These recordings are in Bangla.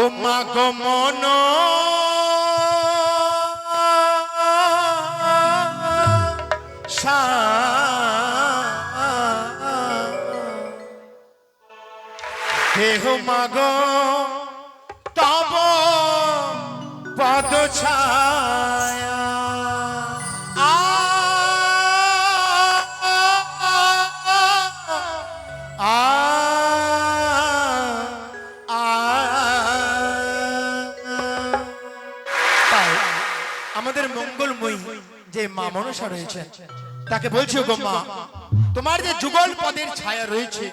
ও মা গো মন। দেহ গো তব পদ ছায়া মা মনসা রয়েছেন তাকে বলছি গো মা তোমার যে যুগল পদের ছায়া রয়েছে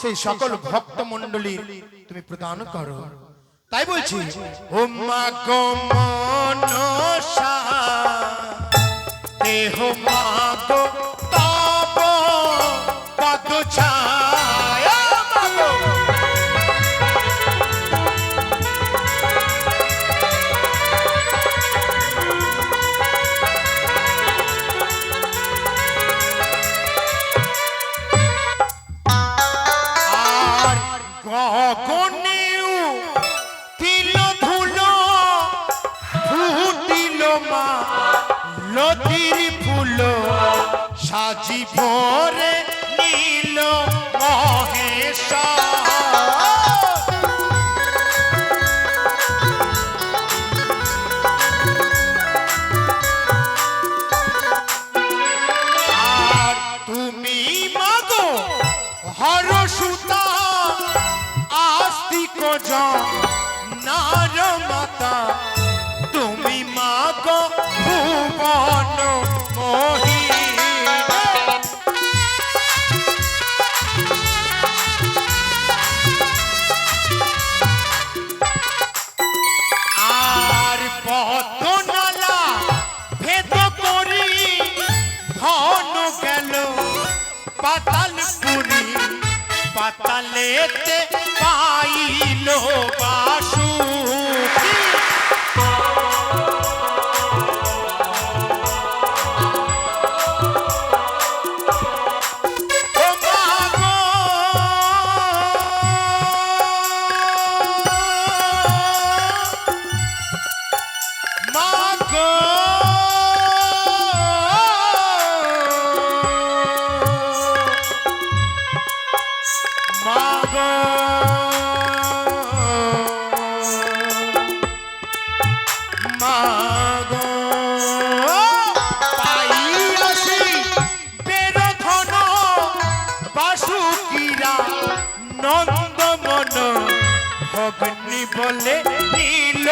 সেই সকল ভক্ত মন্ডলীর তুমি প্রদান করো। তাই বলছি ও মা গো মনসা। দেহ মা গো তব পদ ছায়া সাজি ভরে নীল মহেশা মাতা তুমি মাগো ভুবন মোহিনী পাতালেতে পাইল বাসু। বলে নীল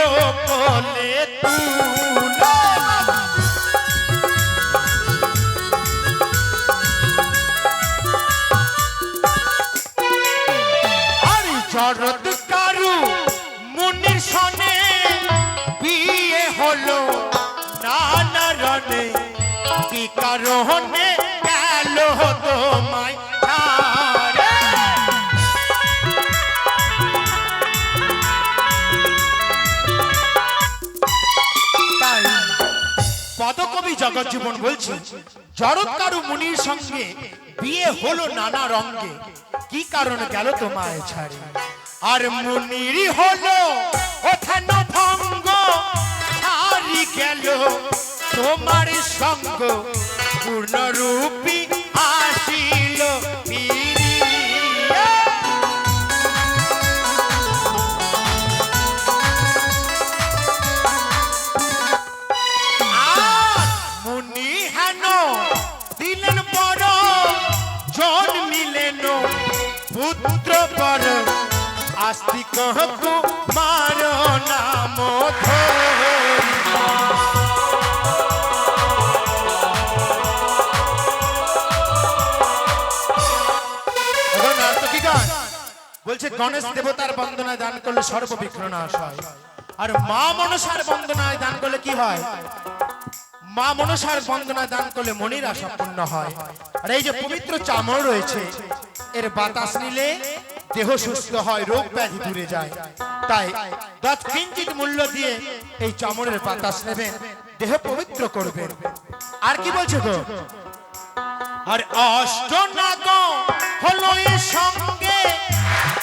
বলে তুলা কি কারণে পদকবি জগজ্জীবন বলছে, জড়ৎকারু মুনির সঙ্গে বিয়ে হলো নানা রঙ্গে। কি কারণ গেল তোমায় ছাড়ি? আর মুনির হলো ওখান ভঙ্গ ছাড়ি গেল তোমার সঙ্গ পূর্ণরূপী আসিল মুনি হেন দিলেন বড় জন মিলেন পুত্র পর। আস্তিক মার নাম ধরি বলছে, গণেশ দেবতার বন্দনায় দান করলে সর্ববিঘ্ন নাশ হয়। আর মা মনসার বন্দনায় দান করলে কি হয়? মা মনসার বন্দনায় দান করলে মনির আশা পূর্ণ হয়। আর এই যে পবিত্র চামড় রয়েছে, এর বাতাস নিলে দেহ সুস্থ হয়, রোগ ব্যাধি দূরে যায়। তাই তৎকিঞ্চিত মূল্য দিয়ে এই চামড়ের বাতাস নেবেন, দেহ পবিত্র করবেন। আর কি বলছে গো? আর অষ্টনাগ হলো এর সঙ্গে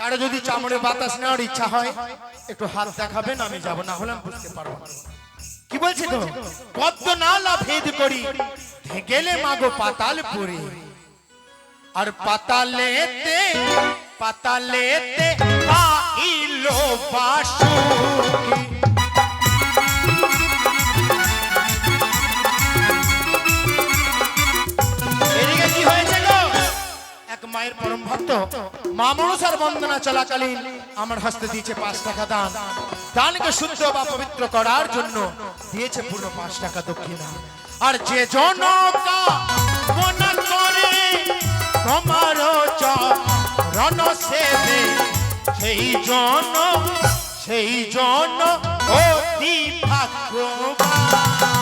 কারও যদি চামড়ে বাতাস নেওয়ার ইচ্ছা হয়, একটু হাত দেখাবেন, আমি যাব, না হলে আমি বুঝতে পারব কি বলছি তো? পদ্ম না ভেদ করি গেলে মাগো পাতাল পুরি। আর পাতালেতে পাতালেতে পাইলো বাসুকি। মায়ের পরম ভক্ত। মা মনসার বন্দনা চলাকালীন আমার হস্তে দিয়েছে পাঁচ টাকা দান। দানকে শুদ্ধ বা পবিত্র করার জন্য দিয়েছে পুরো পাঁচ টাকা দক্ষিণা। আর যে জনকা করে তোমার রণ সেবে সেই জন সেই জন অতি ভাগ্যবান।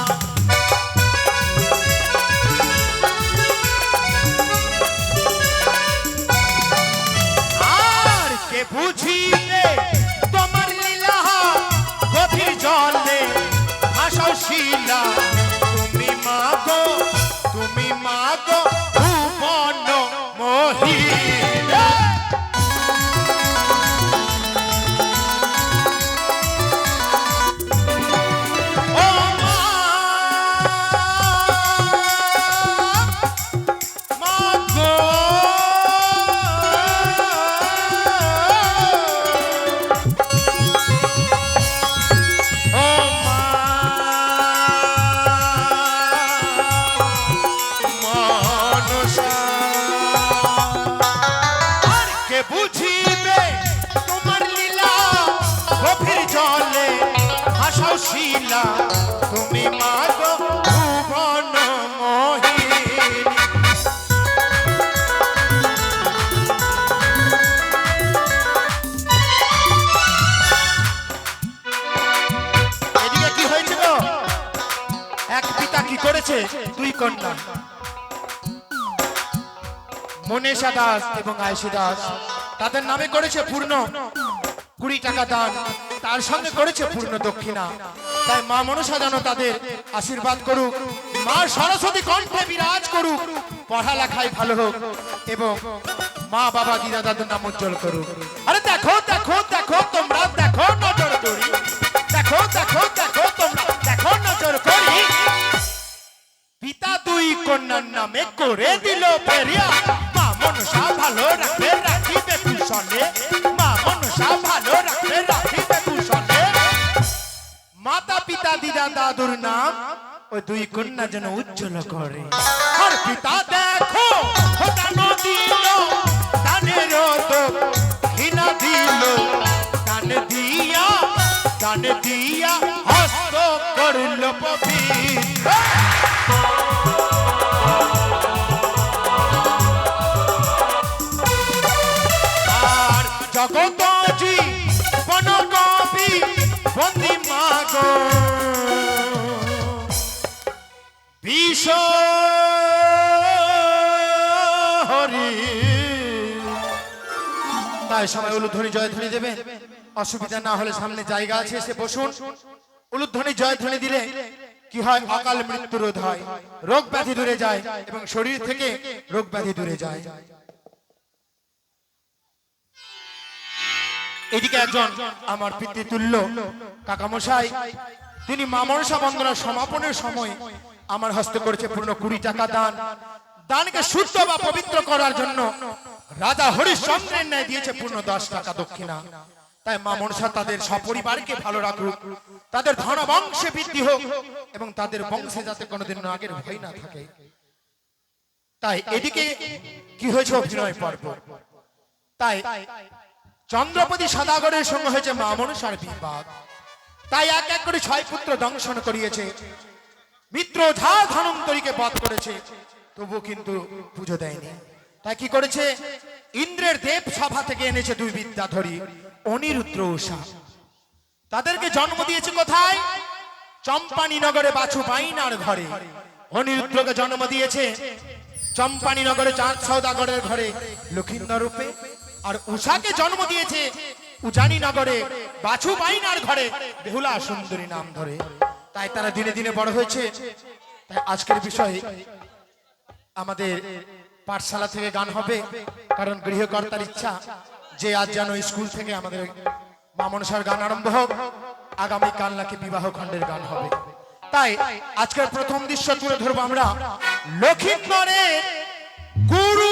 শিলা তুমি মাগো ভুবন মোহিনী। এদিকে কি হয়েছিল এক পিতা কি করেছে? দুই কন্যা। মনীষা দাস এবং আয়সী দাস, তাদের নামে করেছে পূর্ণ কুড়ি টাকা দান। তার সঙ্গে করেছে পূর্ণ দক্ষিণা। তাই মা মনসা যেন তাদের আশীর্বাদ করুক, মা সরস্বতী কণ্ঠে বিরাজ করুক, পড়ালেখায় ভালো হোক এবং মা বাবা দিদা দাদুর নাম উজ্জ্বল করুক। আরে দেখো দেখো দেখো, তোমরা দেখো নজর করি। দেখো দেখো দেখো, তোমরা দেখো নজর করি। পিতা দুই কন্যার নামে করে দিল ফেরিয়া মা মনসা ভালো রাখবে, রাখিবে কুশলে। মাতা পিতা দিদা দাদুর নাম ওই দুই কন্যা যেন উজ্জ্বল করে। আর পিতা দেখো দিয়া হস্ত করল বন্দি মাগ। বিষ হরি তাই সবাই উলুধ্বনি, জয়ধ্বনি দেবে। অসুবিধা না হলে সামনে জায়গা আছে, এসে বসুন। উলুধ্বনি, জয়ধ্বনি দিলে কি হয়? অকাল মৃত্যু রোধ হয়। রোগ ব্যাধি দূরে যায় এবং শরীর থেকে রোগ ব্যাধি দূরে যায়। এদিকে একজন আমার পিতৃতুল্য কাকামশাই, তিনি মা মনসা বন্দনার সমাপনের সময় আমার হস্তে করেছে পূর্ণ কুড়ি টাকা দান। দানকে শুদ্ধ বা পবিত্র করার জন্য রাজা হরিশ্চন্দ্রের ন্যায় দিয়েছে পূর্ণ দশ টাকা দক্ষিণা। তাই মা মনসা তাদের সপরিবারকে ভালো রাখুক, তাদের ধন বংশে বৃদ্ধি হোক এবং তাদের বংশে যাতে কোনোদিন আগের ভয় না থাকে। তাই এদিকে কি হয়েছে অভিনয় পর্ব? তাই চন্দ্রপতি সদাগরের সঙ্গে হয়েছে মা মনসার বিবাদ। তাই এক এক করে ছয় পুত্র দংশন করিয়েছে। মিত্র ঝা ধনন্তরীকে বধ করেছে। তবু কিন্তু পুজো দেয়নি। তাই কি করেছে? ইন্দ্রের দেব সভা থেকে এনেছে দুই বিদ্যাধরী, অনিরুদ্র উষা তাদেরকে জন্ম দিয়েছে কোথায়? চম্পানি নগরে বাছু বাইনার ঘরে। অনিরুদ্রকে জন্ম দিয়েছে চম্পানি নগরে চাঁদ সৌদাগরের ঘরে লক্ষিন্দর রূপে আর উষাকে জন্ম দিয়েছে উজানি নগরে বাছু বাইনার ঘরে, বেহুলা সুন্দরী নাম ধরে। তাই তারা দিনে দিনে বড় হয়েছে। তাই আজকের বিষয়ে আমাদের পাঠশালা থেকে গান হবে, কারণ গৃহকর্তার ইচ্ছা যে আজ যেন স্কুল থেকে আমাদের মা মনসার গান আরম্ভ হোক, আগামী কাল নাকি বিবাহ খণ্ডের গান হবে। তাই আজকের প্রথম দৃশ্য তুলে ধরবো আমরা। লক্ষিন্দরের গুরু